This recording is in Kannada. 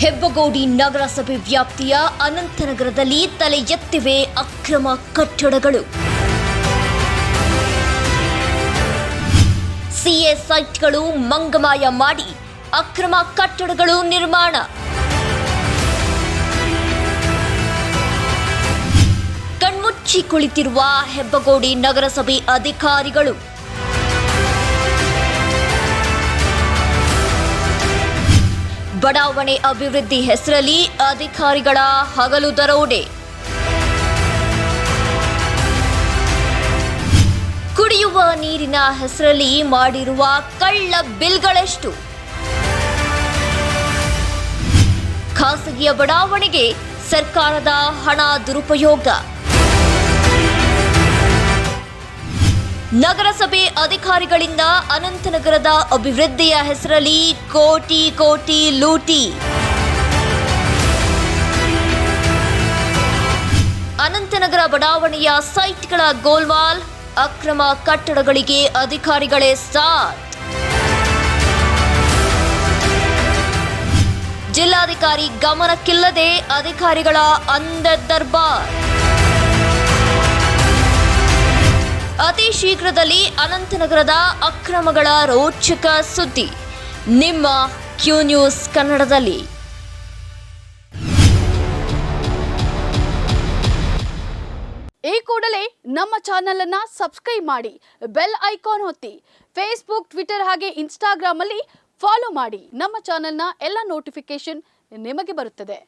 ಹೆಬ್ಬಗೋಡಿ ನಗರಸಭೆ ವ್ಯಾಪ್ತಿಯ ಅನಂತನಗರದಲ್ಲಿ ತಲೆ ಎತ್ತಿವೆ ಅಕ್ರಮ ಕಟ್ಟಡಗಳು. ಸಿಎ ಸೈಟ್ಗಳು ಮಂಗಮಾಯ ಮಾಡಿ ಅಕ್ರಮ ಕಟ್ಟಡಗಳು ನಿರ್ಮಾಣ. ಕಣ್ಮುಚ್ಚಿ ಕುಳಿತಿರುವ ಹೆಬ್ಬಗೋಡಿ ನಗರಸಭೆ ಅಧಿಕಾರಿಗಳು ಬಡಾವಣೆ ಅಭಿವೃದ್ಧಿ ಹೆಸರಲ್ಲಿ ಅಧಿಕಾರಿಗಳ ಹಗಲು ದರೋಡೆ. ಕುಡಿಯುವ ನೀರಿನ ಹೆಸರಲ್ಲಿ ಮಾಡಿರುವ ಕಳ್ಳ ಬಿಲ್ಗಳೆಷ್ಟು. ಖಾಸಗಿಯ ಬಡಾವಣೆಗೆ ಸರ್ಕಾರದ ಹಣ ದುರುಪಯೋಗ. ನಗರಸಭೆ ಅಧಿಕಾರಿಗಳಿಂದ ಅನಂತನಗರದ ಅಭಿವೃದ್ಧಿಯ ಹೆಸರಲ್ಲಿ ಕೋಟಿ ಕೋಟಿ ಲೂಟಿ. ಅನಂತನಗರ ಬಡಾವಣೆಯ ಸೈಟ್ಗಳ ಗೋಲ್ವಾಲ್, ಅಕ್ರಮ ಕಟ್ಟಡಗಳಿಗೆ ಅಧಿಕಾರಿಗಳೇ ಸ್ಟಾರ್ಟ್. ಜಿಲ್ಲಾಧಿಕಾರಿ ಗಮನಕ್ಕಿಲ್ಲದೆ ಅಧಿಕಾರಿಗಳ ಅಂದ ದರ್ಬಾರ್ ಅತಿ ಶೀಘ್ರದಲ್ಲಿ ಅನಂತನಗರದ ಅಕ್ರಮಗಳ ರೋಚಕ ಸುದ್ದಿ. ನಿಮ್ಮ ಕ್ಯೂ ನ್ಯೂಸ್ ಕನ್ನಡದಲ್ಲಿ. ಈ ಕೂಡಲೇ ನಮ್ಮ ಚಾನೆಲ್ ಅನ್ನ ಸಬ್ಸ್ಕ್ರೈಬ್ ಮಾಡಿ, ಬೆಲ್ ಐಕಾನ್ ಹೊತ್ತಿ ಫೇಸ್ಬುಕ್ ಟ್ವಿಟರ್ ಹಾಗೆ ಇನ್ಸ್ಟಾಗ್ರಾಮ್ ಅಲ್ಲಿ ಫಾಲೋ ಮಾಡಿ. ನಮ್ಮ ಚಾನೆಲ್ನ ಎಲ್ಲ ನೋಟಿಫಿಕೇಶನ್ ನಿಮಗೆ ಬರುತ್ತದೆ.